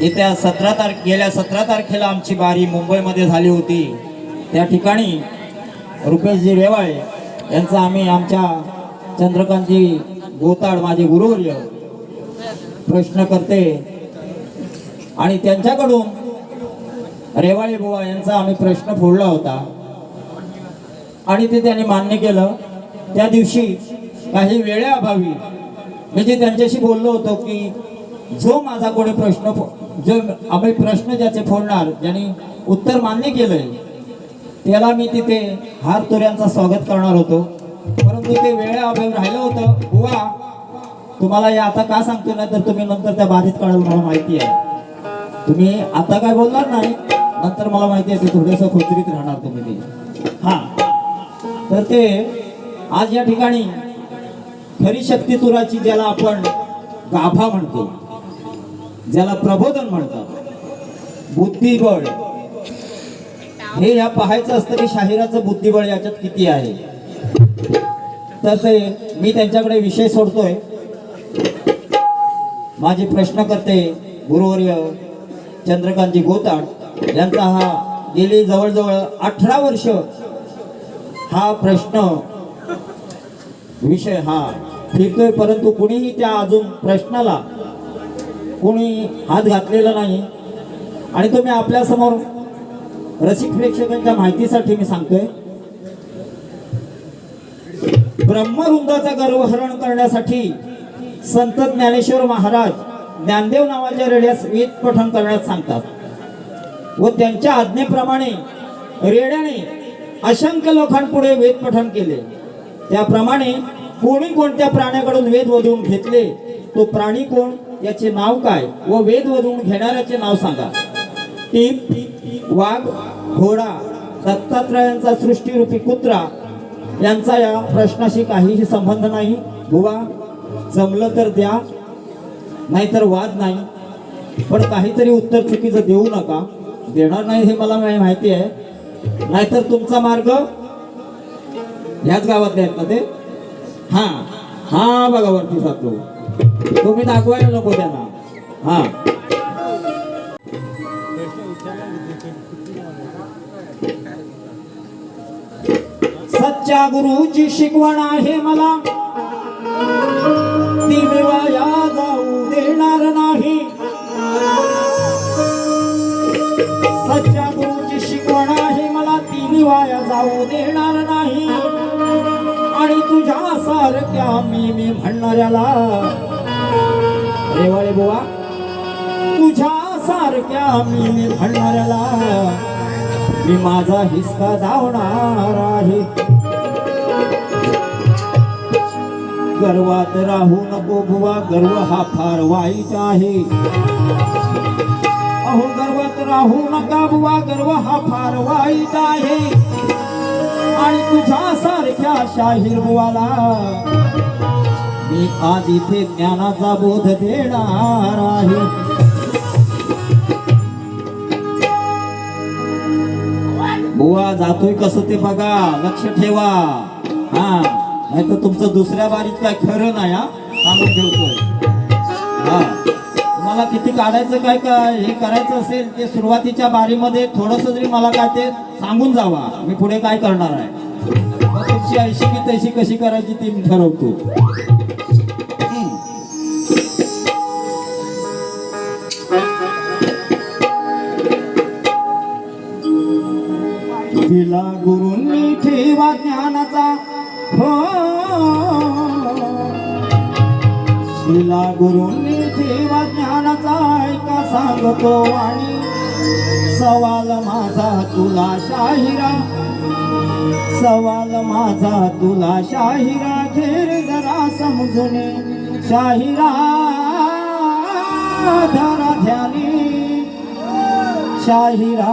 येत्या सतरा तारखे गेल्या सतरा तारखेला आमची बारी मुंबईमध्ये झाली होती. त्या ठिकाणी रुपेशजी रेवाळे यांचा आम्ही आमच्या चंद्रकांतजी गोताड माझे गुरुवर्य प्रश्न करते. आणि त्यांच्याकडून रेवाळे बुवा यांचा आम्ही प्रश्न फोडला होता. आणि ते त्यांनी मान्य केलं. त्या दिवशी काही वेळेअभावी मी जे त्यांच्याशी बोललो होतो की जो माझा कोणी प्रश्न फो- जो आम्ही प्रश्न ज्याचे फोडणार ज्यांनी उत्तर मान्य केलंय त्याला मी तिथे हार तुऱ्यांचा स्वागत करणार होतो. परंतु ते वेळेअभावी राहिलं होतं. बुवा तुम्हाला हे आता का सांगतो नाही तर तुम्ही नंतर त्या बाधित काढाल मला माहिती आहे. तुम्ही आता काय बोलणार नाही? नंतर मला माहिती आहे ते थोडंसं खोचरीत राहणार तुम्ही ते. तर ते आज या ठिकाणी खरी शक्तितुराची ज्याला आपण गाभा म्हणतो ज्याला प्रबोधन म्हणतात बुद्धिबळ. हे या पाहायचं असतं की शाहिराचं बुद्धिबळ याच्यात किती आहे. तर ते मी त्यांच्याकडे विषय सोडतोय. माझे प्रश्न करते गुरुवर्य चंद्रकांतजी गोताड यांचा हा गेली जवळजवळ अठरा वर्ष हा प्रश्न. विषय हा. फिरतोय परंतु कुणीही त्या अजून प्रश्नाला कुणी हात घातलेला नाही. आणि तो मी आपल्यासमोर रसिक प्रेक्षकांच्या माहितीसाठी मी सांगतोय. ब्रह्मवृंदाचा गर्वहरण करण्यासाठी संत ज्ञानेश्वर महाराज ज्ञानदेव नावाच्या रेड्यास वेद पठण करण्यास सांगतात. व त्यांच्या आज्ञेप्रमाणे रेड्याने असंख्य लोकांपुढे वेद पठन केले. त्याप्रमाणे कोणी कोणत्या प्राण्याकडून वेद वधवून घेतले तो प्राणी कोण याचे नाव काय व वेद वधवून घेणाऱ्याचे नाव सांगा. टीप वाघ घोडा दत्तात्रयांचा सृष्टीरूपी कुत्रा यांचा या प्रश्नाशी काहीही संबंध नाही. बुवा जमलं तर द्या नाहीतर वाद नाही. पण काहीतरी उत्तर चुकीचं देऊ नका. देणार नाही हे मला माहिती आहे. नाहीतर तुमचा मार्ग ह्याच गावातले आहेत ना ते? हा. हा बघा वरती जातो. तुम्ही दाखवायला नको त्यांना. हा. सच्चा गुरुची शिकवण आहे मला. वाया जाऊ देणार नाही. आणि तुझ्या सारख्या मी मी म्हणणाऱ्याला रेवाळे बुवा तुझ्या सारख्या मी मी म्हणणाऱ्याला मी माझा हिस्सा धावणार आहे. गर्वात राहू नको बुवा गर्व हा फार वाईट आहे. अहो गर्वात राहू नका बुवा गर्व हा फार वाईट आहे. आणि तुझ्या सारख्या शाहीर बुवाला मी आज इथे ज्ञानाचा बोध देणार आहे. बुवा जातोय कसं ते बघा. लक्ष ठेवा. हा नाही तर तुमचं दुसऱ्या बारीत काय खरं नाही हा? सांगून ठेवतो हा. मला किती काढायचं काय काय हे करायचं असेल ते सुरुवातीच्या बारीमध्ये थोडस जरी मला काय ते सांगून जावा. मी पुढे काय करणार आहे? तुमची ऐशी की तैशी कशी करायची ती मी ठरवतो. हम्म. दिला गुरुंनी ठेवा ज्ञानाचा. हो. दिला गुरुंनी देवा ज्ञानाचा ऐका सांगतो आणि सवाल माझा तुला शाहिरा. सवाल माझा तुला शाहिरा घेर जरा समजून शाहिरा धरा ध्यानी. शाहिरा